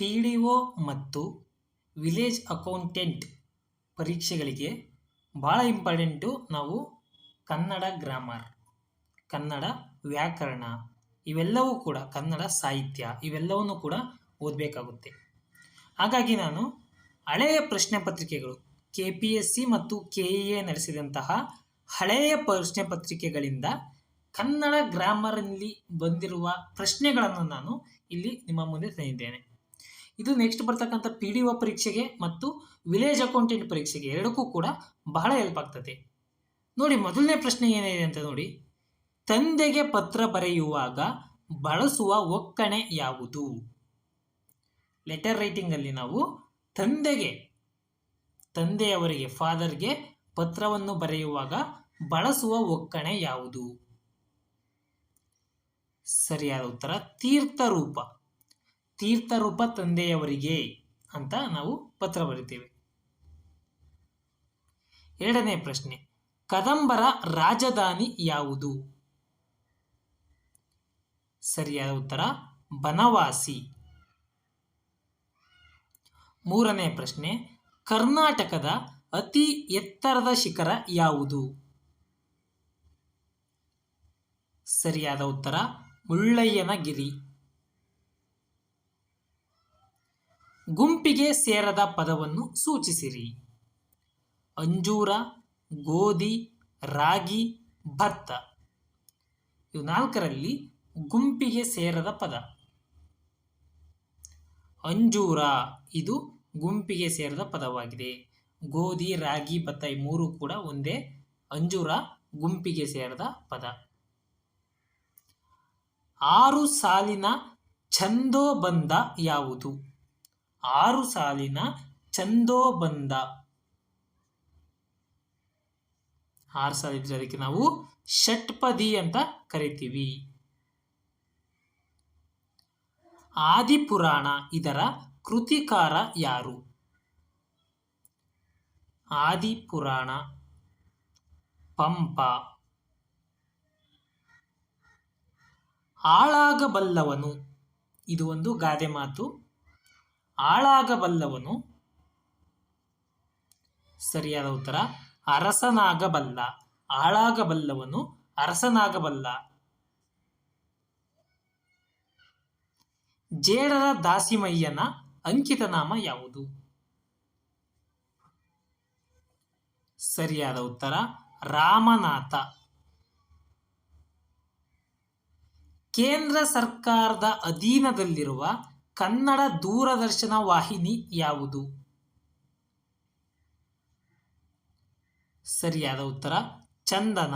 P D O ಮತ್ತು village accountant ಪರೀಕ್ಷೆಗಳಿಗೆ ಭಾಳ ಇಂಪಾರ್ಟೆಂಟು ನಾವು ಕನ್ನಡ ಗ್ರಾಮರ್, ಕನ್ನಡ ವ್ಯಾಕರಣ ಇವೆಲ್ಲವೂ ಕೂಡ ಕನ್ನಡ ಸಾಹಿತ್ಯ ಇವೆಲ್ಲವನ್ನು ಕೂಡ ಓದಬೇಕಾಗುತ್ತೆ. ಹಾಗಾಗಿ ನಾನು ಹಳೆಯ ಪ್ರಶ್ನೆ ಪತ್ರಿಕೆಗಳು ಕೆ ಪಿ ಎಸ್ ಸಿ ಮತ್ತು ಕೆ ಇ ಎ ನಡೆಸಿದಂತಹ ಹಳೆಯ ಪ್ರಶ್ನೆ ಪತ್ರಿಕೆಗಳಿಂದ ಕನ್ನಡ ಗ್ರಾಮರಲ್ಲಿ ಬಂದಿರುವ ಪ್ರಶ್ನೆಗಳನ್ನು ನಾನು ಇಲ್ಲಿ ನಿಮ್ಮ ಮುಂದೆ ತಂದಿದ್ದೇನೆ. ಇದು ನೆಕ್ಸ್ಟ್ ಬರ್ತಕ್ಕಂಥ ಪಿ ಡಿ ಒ ಪರೀಕ್ಷೆಗೆ ಮತ್ತು ವಿಲೇಜ್ ಅಕೌಂಟೆಂಟ್ ಪರೀಕ್ಷೆಗೆ ಎರಡಕ್ಕೂ ಕೂಡ ಬಹಳ ಹೆಲ್ಪ್ ಆಗ್ತದೆ. ನೋಡಿ ಮೊದಲನೇ ಪ್ರಶ್ನೆ ಏನಿದೆ ಅಂತ ನೋಡಿ. ತಂದೆಗೆ ಪತ್ರ ಬರೆಯುವಾಗ ಬಳಸುವ ಒಕ್ಕಣೆ ಯಾವುದು? ಲೆಟರ್ ರೈಟಿಂಗಲ್ಲಿ ನಾವು ತಂದೆಗೆ, ತಂದೆಯವರಿಗೆ ಫಾದರ್ಗೆ ಪತ್ರವನ್ನು ಬರೆಯುವಾಗ ಬಳಸುವ ಒಕ್ಕಣೆ ಯಾವುದು? ಸರಿಯಾದ ಉತ್ತರ ತೀರ್ಥರೂಪ ತೀರ್ಥರೂಪ ತಂದೆಯವರಿಗೆ ಅಂತ ನಾವು ಪತ್ರ ಬರಿತೇವೆ. ಎರಡನೇ ಪ್ರಶ್ನೆ, ಕದಂಬರ ರಾಜಧಾನಿ ಯಾವುದು? ಸರಿಯಾದ ಉತ್ತರ, ಬನವಾಸಿ. ಮೂರನೇ ಪ್ರಶ್ನೆ, ಕರ್ನಾಟಕದ ಅತಿ ಎತ್ತರದ ಶಿಖರ ಯಾವುದು? ಸರಿಯಾದ ಉತ್ತರ, ಮುಳ್ಳಯ್ಯನಗಿರಿ. ಗುಂಪಿಗೆ ಸೇರದ ಪದವನ್ನು ಸೂಚಿಸಿರಿ. ಅಂಜೂರ, ಗೋಧಿ, ರಾಗಿ, ಭತ್ತ. ಇವು ನಾಲ್ಕರಲ್ಲಿ ಗುಂಪಿಗೆ ಸೇರದ ಪದ. ಅಂಜೂರ ಇದು ಗುಂಪಿಗೆ ಸೇರದ ಪದವಾಗಿದೆ. ಗೋಧಿ, ರಾಗಿ, ಭತ್ತ ಈ ಮೂರು ಕೂಡ ಒಂದೇ ಅಂಜೂರ ಗುಂಪಿಗೆ ಸೇರದ ಪದ. ಆರು ಸಾಲಿನ ಛಂದೋಬಂಧ ಯಾವುದು? ಆರು ಸಾಲಿನ ಚಂದೋಬಂಧ ಆರು ಸಾಲಿನ ಅದಕ್ಕೆ ನಾವು ಷಟ್ಪದಿ ಅಂತ ಕರಿತೀವಿ. ಆದಿಪುರಾಣ ಇದರ ಕೃತಿಕಾರ ಯಾರು? ಆದಿಪುರಾಣ, ಪಂಪ. ಆಳಾಗಬಲ್ಲವನು ಇದು ಒಂದು ಗಾದೆ ಮಾತು. ಆಳಾಗಬಲ್ಲವನು ಸರಿಯಾದ ಉತ್ತರ, ಅರಸನಾಗಬಲ್ಲ. ಆಳಾಗಬಲ್ಲವನು ಅರಸನಾಗಬಲ್ಲ. ಜೇಡರ ದಾಸಿಮಯ್ಯನ ಅಂಕಿತ ನಾಮ ಯಾವುದು? ಸರಿಯಾದ ಉತ್ತರ, ರಾಮನಾಥ. ಕೇಂದ್ರ ಸರ್ಕಾರದ ಅಧೀನದಲ್ಲಿರುವ ಕನ್ನಡ ದೂರದರ್ಶನ ವಾಹಿನಿ ಯಾವುದು? ಸರಿಯಾದ ಉತ್ತರ, ಚಂದನ.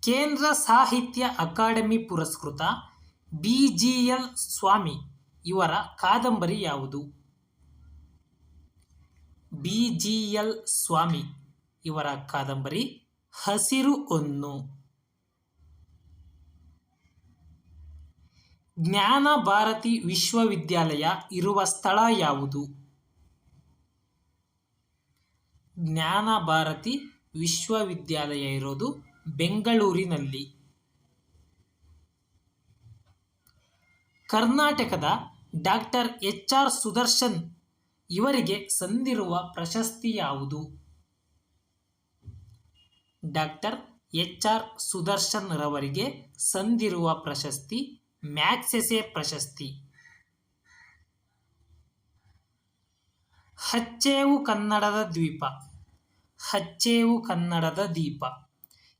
ಕೇಂದ್ರ ಸಾಹಿತ್ಯ ಅಕಾಡೆಮಿ ಪುರಸ್ಕೃತ ಬಿ ಜಿ ಎಲ್ ಸ್ವಾಮಿ, ಇವರ ಕಾದಂಬರಿ ಯಾವುದು? ಬಿ ಜಿ ಎಲ್ ಸ್ವಾಮಿ, ಇವರ ಕಾದಂಬರಿ ಹಸಿರು ಹೊನ್ನು. ಜ್ಞಾನ ಭಾರತಿ ವಿಶ್ವವಿದ್ಯಾಲಯ ಇರುವ ಸ್ಥಳ ಯಾವುದು? ಜ್ಞಾನ ಭಾರತಿ ವಿಶ್ವವಿದ್ಯಾಲಯ ಇರೋದು ಬೆಂಗಳೂರಿನಲ್ಲಿ. ಕರ್ನಾಟಕದ ಡಾಕ್ಟರ್ ಎಚ್ ಆರ್ ಸುದರ್ಶನ್ ಇವರಿಗೆ ಸಂದಿರುವ ಪ್ರಶಸ್ತಿ ಯಾವುದು? ಡಾಕ್ಟರ್ ಎಚ್ ಆರ್ ಸುದರ್ಶನ್ ರವರಿಗೆ ಸಂದಿರುವ ಪ್ರಶಸ್ತಿ ಮ್ಯಾಕ್ಸೆಸೆ ಪ್ರಶಸ್ತಿ. ಹಚ್ಚೇವು ಕನ್ನಡದ ದ್ವೀಪ. ಹಚ್ಚೇವು ಕನ್ನಡದ ದೀಪ.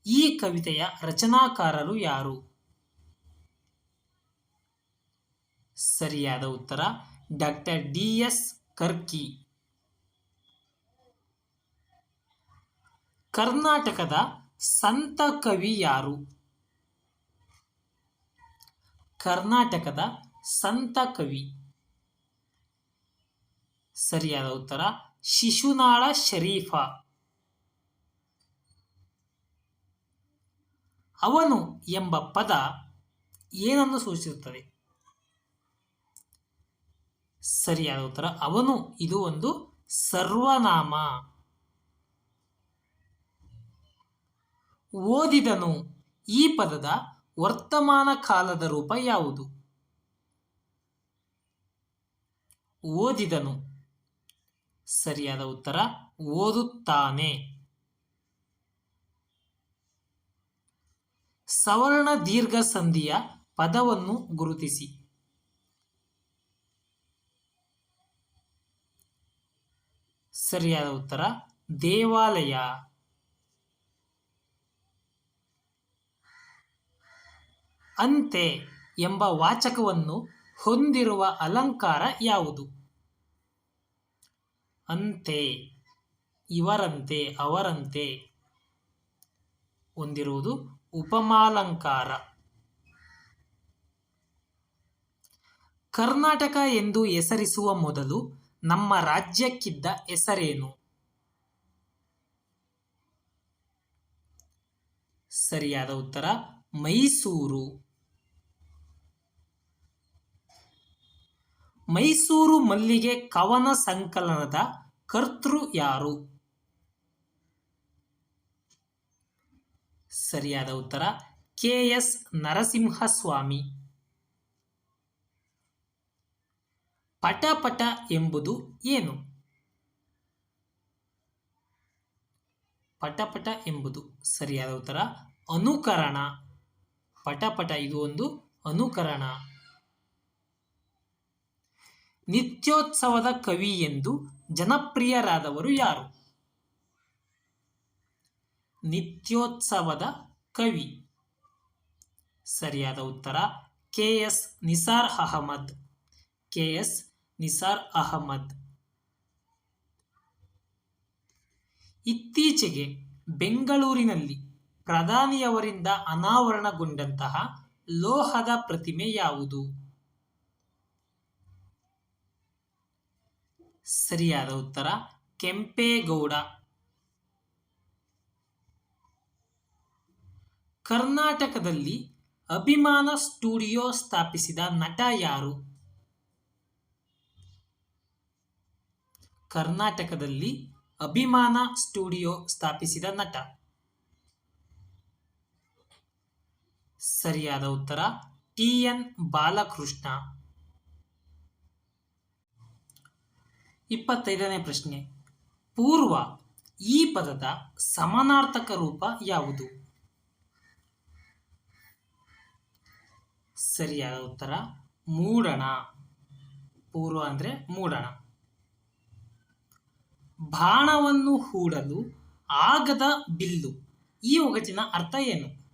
ಈ ಕವಿತೆಯ ರಚನಾಕಾರರು ಯಾರು? ಸರಿಯಾದ ಉತ್ತರ, ಡಾಕ್ಟರ್ ಡಿ ಎಸ್ ಕರ್ಕಿ. ಕರ್ನಾಟಕದ ಸಂತ ಕವಿ ಯಾರು? ಕರ್ನಾಟಕದ ಸಂತ ಕವಿ. ಸರಿಯಾದ ಉತ್ತರ, ಶಿಶುನಾಳ ಶರೀಫ. ಅವನು ಎಂಬ ಪದ ಏನನ್ನು ಸೂಚಿಸುತ್ತದೆ? ಸರಿಯಾದ ಉತ್ತರ, ಅವನು, ಇದು ಒಂದು ಸರ್ವನಾಮ. ಓದಿದನು ಈ ಪದದ ವರ್ತಮಾನ ಕಾಲದ ರೂಪ ಯಾವುದು? ಓದಿದನು. ಸರಿಯಾದ ಉತ್ತರ, ಓದುತ್ತಾನೆ. ಸವರ್ಣ ದೀರ್ಘ ಸಂಧಿಯ ಪದವನ್ನು ಗುರುತಿಸಿ. ಸರಿಯಾದ ಉತ್ತರ, ದೇವಾಲಯ. ಅಂತೆ ಎಂಬ ವಾಚಕವನ್ನು ಹೊಂದಿರುವ ಅಲಂಕಾರ ಯಾವುದು? ಅಂತೆ, ಇವರಂತೆ, ಅವರಂತೆ ಹೊಂದಿರುವುದು ಉಪಮಾಲಂಕಾರ. ಕರ್ನಾಟಕ ಎಂದು ಹೆಸರಿಸುವ ಮೊದಲು ನಮ್ಮ ರಾಜ್ಯಕ್ಕಿದ್ದ ಹೆಸರೇನು? ಸರಿಯಾದ ಉತ್ತರ, ಮೈಸೂರು. ಮೈಸೂರು ಮಲ್ಲಿಗೆ ಕವನ ಸಂಕಲನದ ಕರ್ತೃ ಯಾರು? ಸರಿಯಾದ ಉತ್ತರ, ಕೆ ಎಸ್ ನರಸಿಂಹಸ್ವಾಮಿ. ಪಟಪಟ ಎಂಬುದು ಏನು? ಪಟಪಟ ಎಂಬುದು ಸರಿಯಾದ ಉತ್ತರ, ಅನುಕರಣ. ಪಟಪಟ ಇದು ಒಂದು ಅನುಕರಣ. ನಿತ್ಯೋತ್ಸವದ ಕವಿ ಎಂದು ಜನಪ್ರಿಯರಾದವರು ಯಾರು? ನಿತ್ಯೋತ್ಸವದ ಕವಿ. ಸರಿಯಾದ ಉತ್ತರ, K S Nisar Ahmed. K S Nisar Ahmed. ಇತ್ತೀಚೆಗೆ ಬೆಂಗಳೂರಿನಲ್ಲಿ ಪ್ರಧಾನಿಯವರಿಂದ ಅನಾವರಣಗೊಂಡಂತಹ ಲೋಹದ ಪ್ರತಿಮೆ ಯಾವುದು? ಸರಿಯಾದ ಉತ್ತರ, ಕೆಂಪೇಗೌಡ. ಕರ್ನಾಟಕದಲ್ಲಿ ಅಭಿಮಾನ ಸ್ಟುಡಿಯೋ ಸ್ಥಾಪಿಸಿದ ನಟ ಯಾರು? ಕರ್ನಾಟಕದಲ್ಲಿ ಅಭಿಮಾನ ಸ್ಟುಡಿಯೋ ಸ್ಥಾಪಿಸಿದ ನಟ. ಸರಿಯಾದ ಉತ್ತರ, ಟಿ ಎನ್ ಬಾಲಕೃಷ್ಣ. ಇಪ್ಪತ್ತೈದನೇ ಪ್ರಶ್ನೆ. ಪೂರ್ವ ಈ ಪದದ ಸಮಾನಾರ್ಥಕ ರೂಪ ಯಾವುದು? ಸರಿಯಾದ ಉತ್ತರ, ಮೂಡಣ. ಪೂರ್ವ ಅಂದರೆ ಮೂಡಣ. ಬಾಣವನ್ನು ಹೂಡಲು ಆಗದ ಬಿಲ್ಲು. ಈ ಒಗಟಿನ ಅರ್ಥ ಏನು?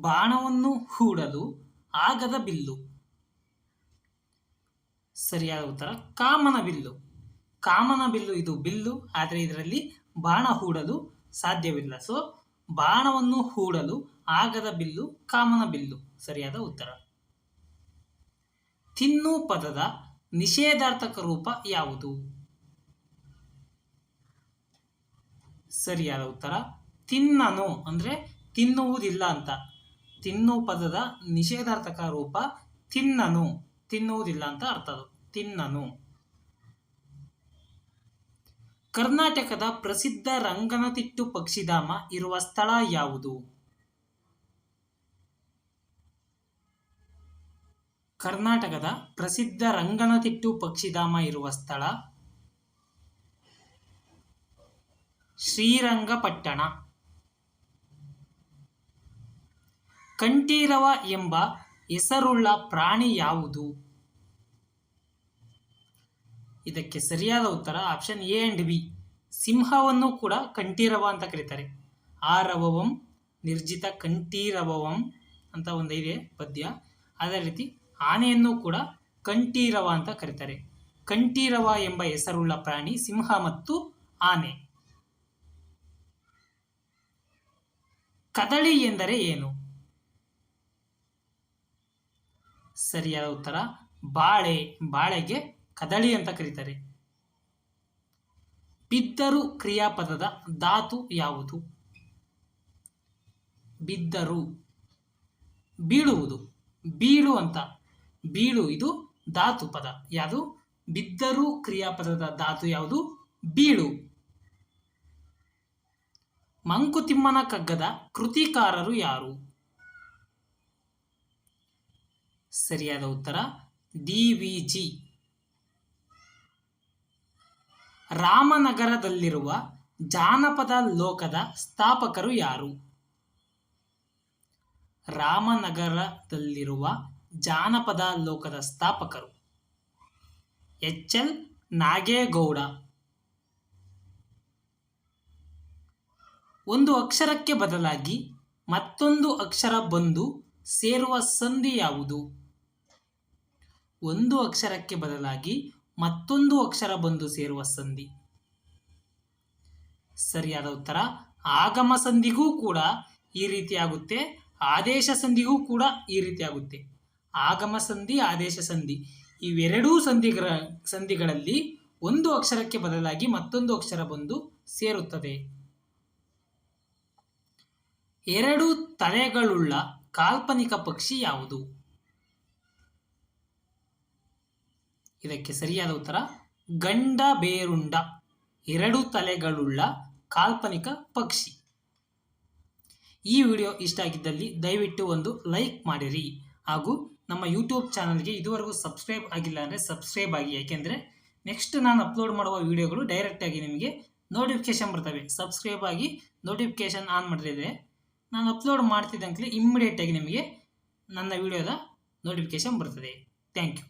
ಬಾಣವನ್ನು ಹೂಡಲು ಆಗದ ಬಿಲ್ಲು. ಸರಿಯಾದ ಉತ್ತರ, ಕಾಮನ ಬಿಲ್ಲು. ಕಾಮನ ಬಿಲ್ಲು ಇದು ಬಿಲ್ಲು, ಆದರೆ ಇದರಲ್ಲಿ ಬಾಣ ಹೂಡಲು ಸಾಧ್ಯವಿಲ್ಲ. ಸೊ ಬಾಣವನ್ನು ಹೂಡಲು ಆಗದ ಬಿಲ್ಲು ಕಾಮನ ಬಿಲ್ಲು. ಸರಿಯಾದ ಉತ್ತರ. ತಿನ್ನು ಪದದ ನಿಷೇಧಾರ್ಥಕ ರೂಪ ಯಾವುದು? ಸರಿಯಾದ ಉತ್ತರ, ತಿನ್ನನು, ಅಂದ್ರೆ ತಿನ್ನುವುದಿಲ್ಲ ಅಂತ. ತಿನ್ನು ಪದದ ನಿಷೇಧಾರ್ಥಕ ರೂಪ ತಿನ್ನನು. ತಿನ್ನುವುದಿಲ್ಲ ಅಂತ ಅರ್ಥ ಅದು. ತಿನ್ನನು. ಕರ್ನಾಟಕದ ಪ್ರಸಿದ್ಧ ರಂಗನತಿಟ್ಟು ಪಕ್ಷಿಧಾಮ ಇರುವ ಸ್ಥಳ ಯಾವುದು? ಕರ್ನಾಟಕದ ಪ್ರಸಿದ್ಧ ರಂಗನತಿಟ್ಟು ಪಕ್ಷಿಧಾಮ ಇರುವ ಸ್ಥಳ? ಶ್ರೀರಂಗಪಟ್ಟಣ. ಕಂಠೀರವ ಎಂಬ ಹೆಸರುಳ್ಳ ಪ್ರಾಣಿ ಯಾವುದು? ಇದಕ್ಕೆ ಸರಿಯಾದ ಉತ್ತರ ಆಪ್ಷನ್ ಎ ಅಂಡ್ ಬಿ ಸಿಂಹವನ್ನು ಕೂಡ ಕಂಠೀರವ ಅಂತ ಕರೀತಾರೆ. ಆ ರವವಂ ನಿರ್ಜಿತ ಕಂಠೀರವಂ ಅಂತ ಒಂದು ಇದೆ ಪದ್ಯ. ಅದೇ ರೀತಿ ಆನೆಯನ್ನು ಕೂಡ ಕಂಠೀರವ ಅಂತ ಕರೀತಾರೆ. ಕಂಠೀರವ ಎಂಬ ಹೆಸರುಳ್ಳ ಪ್ರಾಣಿ ಸಿಂಹ ಮತ್ತು ಆನೆ. ಕದಳಿ ಎಂದರೆ ಏನು? ಸರಿಯಾದ ಉತ್ತರ ಬಾಳೆ. ಬಾಳೆಗೆ ಕದಳಿ ಅಂತ ಕರೀತಾರೆ. ಬಿದ್ದರು ಕ್ರಿಯಾಪದದ ಧಾತು ಯಾವುದು? ಬಿದ್ದರು. ಬೀಳುವುದು. ಬೀಳು ಅಂತ. ಬೀಳು ಇದು ಧಾತು ಪದ. ಯಾವುದು? ಬಿದ್ದರು ಕ್ರಿಯಾಪದದ ಧಾತು ಯಾವುದು? ಬೀಳು. ಮಂಕುತಿಮ್ಮನ ಕಗ್ಗದ ಕೃತಿಕಾರರು ಯಾರು? ಸರಿಯಾದ ಉತ್ತರ ಡಿ ವಿ ಜಿ. ರಾಮನಗರದಲ್ಲಿರುವ ಜಾನಪದ ಲೋಕದ ಸ್ಥಾಪಕರು ಯಾರು? ರಾಮನಗರದಲ್ಲಿರುವ ಜಾನಪದ ಲೋಕದ ಸ್ಥಾಪಕರು ಎಚ್ ಎಲ್ ನಾಗೇಗೌಡ. ಒಂದು ಅಕ್ಷರಕ್ಕೆ ಬದಲಾಗಿ ಮತ್ತೊಂದು ಅಕ್ಷರ ಬಂದು ಸೇರುವ ಸಂಧಿ ಯಾವುದು? ಒಂದು ಅಕ್ಷರಕ್ಕೆ ಬದಲಾಗಿ ಮತ್ತೊಂದು ಅಕ್ಷರ ಬಂದು ಸೇರುವ ಸಂಧಿ. ಸರಿಯಾದ ಉತ್ತರ, ಆಗಮ ಸಂಧಿಗೂ ಕೂಡ ಈ ರೀತಿ ಆಗುತ್ತೆ ಆದೇಶ ಸಂಧಿಗೂ ಕೂಡ ಈ ರೀತಿ ಆಗುತ್ತೆ ಆಗಮ ಸಂಧಿ, ಆದೇಶ ಸಂಧಿ ಇವೆರಡೂ ಸಂಧಿಗಳ ಸಂಧಿಗಳಲ್ಲಿ ಒಂದು ಅಕ್ಷರಕ್ಕೆ ಬದಲಾಗಿ ಮತ್ತೊಂದು ಅಕ್ಷರ ಬಂದು ಸೇರುತ್ತದೆ. ಎರಡು ತಲೆಗಳುಳ್ಳ ಕಾಲ್ಪನಿಕ ಪಕ್ಷಿ ಯಾವುದು? ಇದಕ್ಕೆ ಸರಿಯಾದ ಉತ್ತರ, ಗಂಡ ಬೇರುಂಡ, ಎರಡು ತಲೆಗಳುಳ್ಳ ಕಾಲ್ಪನಿಕ ಪಕ್ಷಿ. ಈ ವಿಡಿಯೋ ಇಷ್ಟ ಆಗಿದ್ದಲ್ಲಿ ದಯವಿಟ್ಟು ಒಂದು ಲೈಕ್ ಮಾಡಿರಿ. ಹಾಗೂ ನಮ್ಮ ಯೂಟ್ಯೂಬ್ ಚಾನಲ್ಗೆ ಇದುವರೆಗೂ ಸಬ್ಸ್ಕ್ರೈಬ್ ಆಗಿಲ್ಲ ಅಂದರೆ ಸಬ್ಸ್ಕ್ರೈಬ್ ಆಗಿ. ಯಾಕೆಂದರೆ ನೆಕ್ಸ್ಟ್ ನಾನು ಅಪ್ಲೋಡ್ ಮಾಡುವ ವಿಡಿಯೋಗಳು ಡೈರೆಕ್ಟಾಗಿ ನಿಮಗೆ ನೋಟಿಫಿಕೇಶನ್ ಬರ್ತವೆ. ಸಬ್ಸ್ಕ್ರೈಬ್ ಆಗಿ ನೋಟಿಫಿಕೇಶನ್ ಆನ್ ಮಾಡಿದ್ರೆ ನಾನು ಅಪ್ಲೋಡ್ ಮಾಡ್ತಿದ್ದಂಗೆ ಇಮ್ಮಿಡಿಯೇಟಾಗಿ ನಿಮಗೆ ನನ್ನ ವಿಡಿಯೋದ ನೋಟಿಫಿಕೇಶನ್ ಬರ್ತದೆ. Thank you